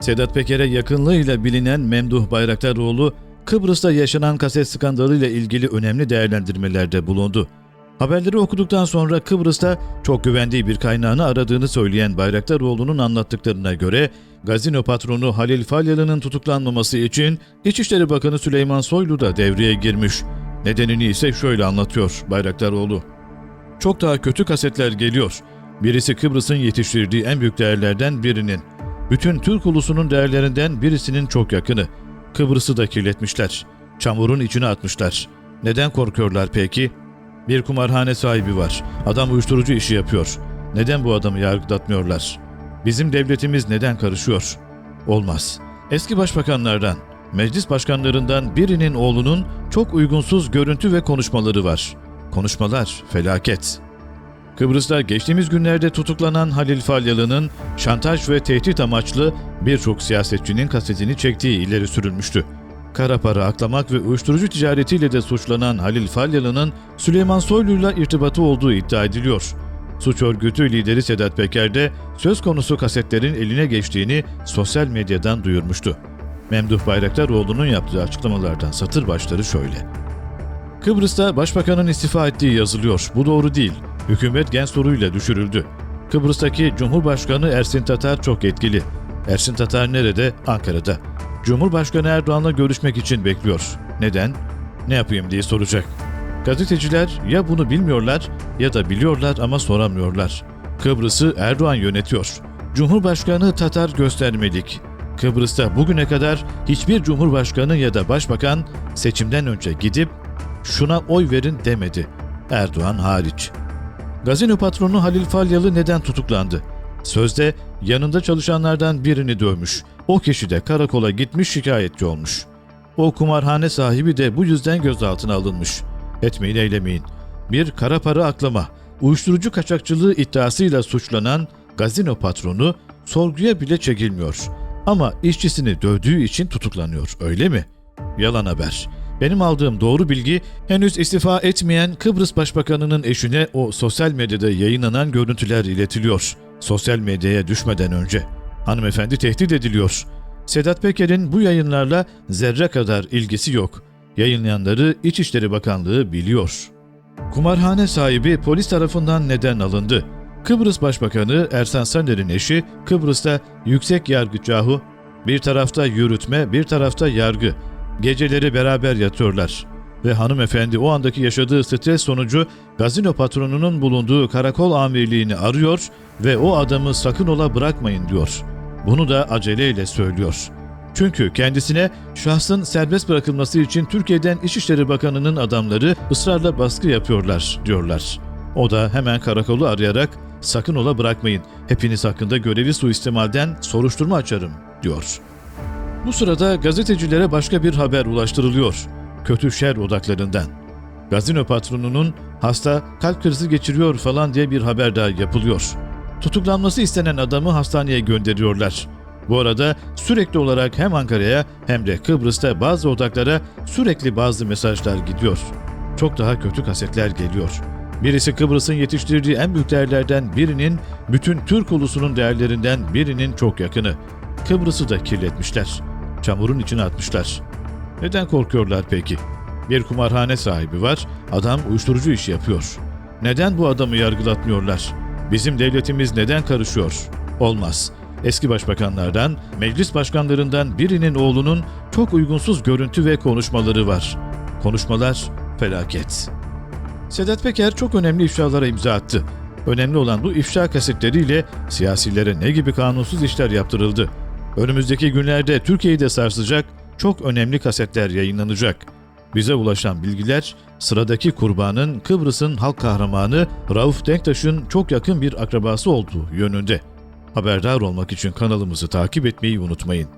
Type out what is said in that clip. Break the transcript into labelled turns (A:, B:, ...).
A: Sedat Peker'e yakınlığıyla bilinen Memduh Bayraktaroğlu, Kıbrıs'ta yaşanan kaset skandalıyla ilgili önemli değerlendirmelerde bulundu. Haberleri okuduktan sonra Kıbrıs'ta çok güvendiği bir kaynağını aradığını söyleyen Bayraktaroğlu'nun anlattıklarına göre gazino patronu Halil Falyalı'nın tutuklanmaması için İçişleri Bakanı Süleyman Soylu da devreye girmiş. Nedenini ise şöyle anlatıyor Bayraktaroğlu. Çok daha kötü kasetler geliyor. Birisi Kıbrıs'ın yetiştirdiği en büyük değerlerden birinin. Bütün Türk ulusunun değerlerinden birisinin çok yakını. Kıbrıs'ı da kirletmişler. Çamurun içine atmışlar. Neden korkuyorlar peki? Bir kumarhane sahibi var. Adam uyuşturucu işi yapıyor. Neden bu adamı yargılatmıyorlar? Bizim devletimiz neden karışıyor? Olmaz. Eski başbakanlardan, meclis başkanlarından birinin oğlunun çok uygunsuz görüntü ve konuşmaları var. Konuşmalar felaket. Kıbrıs'ta geçtiğimiz günlerde tutuklanan Halil Falyalı'nın şantaj ve tehdit amaçlı birçok siyasetçinin kasetini çektiği ileri sürülmüştü. Kara para aklamak ve uyuşturucu ticaretiyle de suçlanan Halil Falyalı'nın Süleyman Soylu'yla irtibatı olduğu iddia ediliyor. Suç örgütü lideri Sedat Peker de söz konusu kasetlerin eline geçtiğini sosyal medyadan duyurmuştu. Memduh Bayraktaroğlu'nun yaptığı açıklamalardan satır başları şöyle. Kıbrıs'ta başbakanın istifa ettiği yazılıyor. Bu doğru değil. Hükümet gen soruyla düşürüldü. Kıbrıs'taki Cumhurbaşkanı Ersin Tatar çok etkili. Ersin Tatar nerede? Ankara'da. Cumhurbaşkanı Erdoğan'la görüşmek için bekliyor. Neden? Ne yapayım diye soracak. Gazeteciler ya bunu bilmiyorlar ya da biliyorlar ama soramıyorlar. Kıbrıs'ı Erdoğan yönetiyor. Cumhurbaşkanı Tatar göstermelik. Kıbrıs'ta bugüne kadar hiçbir cumhurbaşkanı ya da başbakan seçimden önce gidip şuna oy verin demedi. Erdoğan hariç. Gazino patronu Halil Falyalı neden tutuklandı? Sözde yanında çalışanlardan birini dövmüş. O kişi de karakola gitmiş şikayetçi olmuş. O kumarhane sahibi de bu yüzden gözaltına alınmış. Etmeyin eylemeyin. Bir kara para aklama, uyuşturucu kaçakçılığı iddiasıyla suçlanan gazino patronu sorguya bile çekilmiyor. Ama işçisini dövdüğü için tutuklanıyor öyle mi? Yalan haber. Benim aldığım doğru bilgi henüz istifa etmeyen Kıbrıs Başbakanı'nın eşine o sosyal medyada yayınlanan görüntüler iletiliyor. Sosyal medyaya düşmeden önce. Hanımefendi tehdit ediliyor. Sedat Peker'in bu yayınlarla zerre kadar ilgisi yok. Yayınlayanları İçişleri Bakanlığı biliyor. Kumarhane sahibi polis tarafından neden alındı? Kıbrıs Başbakanı Ersan Saner'in eşi Kıbrıs'ta yüksek yargıcahı bir tarafta yürütme bir tarafta yargı. Geceleri beraber yatıyorlar. Ve hanımefendi o andaki yaşadığı stres sonucu gazino patronunun bulunduğu karakol amirliğini arıyor ve o adamı sakın ola bırakmayın diyor. Bunu da aceleyle söylüyor. Çünkü kendisine şahsın serbest bırakılması için Türkiye'den İçişleri Bakanı'nın adamları ısrarla baskı yapıyorlar diyorlar. O da hemen karakolu arayarak sakın ola bırakmayın. Hepiniz hakkında görevi suistimalden soruşturma açarım diyor. Bu sırada gazetecilere başka bir haber ulaştırılıyor. Kötü şer odaklarından. Gazino patronunun hasta kalp krizi geçiriyor falan diye bir haber daha yapılıyor. Tutuklanması istenen adamı hastaneye gönderiyorlar. Bu arada sürekli olarak hem Ankara'ya hem de Kıbrıs'ta bazı odaklara sürekli bazı mesajlar gidiyor. Çok daha kötü kasetler geliyor. Birisi Kıbrıs'ın yetiştirdiği en büyük değerlerden birinin, bütün Türk ulusunun değerlerinden birinin çok yakını. Kıbrıs'ı da kirletmişler. Çamurun içine atmışlar. Neden korkuyorlar peki? Bir kumarhane sahibi var, adam uyuşturucu işi yapıyor. Neden bu adamı yargılatmıyorlar? Bizim devletimiz neden karışıyor? Olmaz. Eski başbakanlardan, meclis başkanlarından birinin oğlunun çok uygunsuz görüntü ve konuşmaları var. Konuşmalar felaket. Sedat Peker çok önemli ifşalara imza attı. Önemli olan bu ifşa kasetleriyle siyasilere ne gibi kanunsuz işler yaptırıldı. Önümüzdeki günlerde Türkiye'yi de sarsacak çok önemli kasetler yayınlanacak. Bize ulaşan bilgiler sıradaki kurbanın Kıbrıs'ın halk kahramanı Rauf Denktaş'ın çok yakın bir akrabası olduğu yönünde. Haberdar olmak için kanalımızı takip etmeyi unutmayın.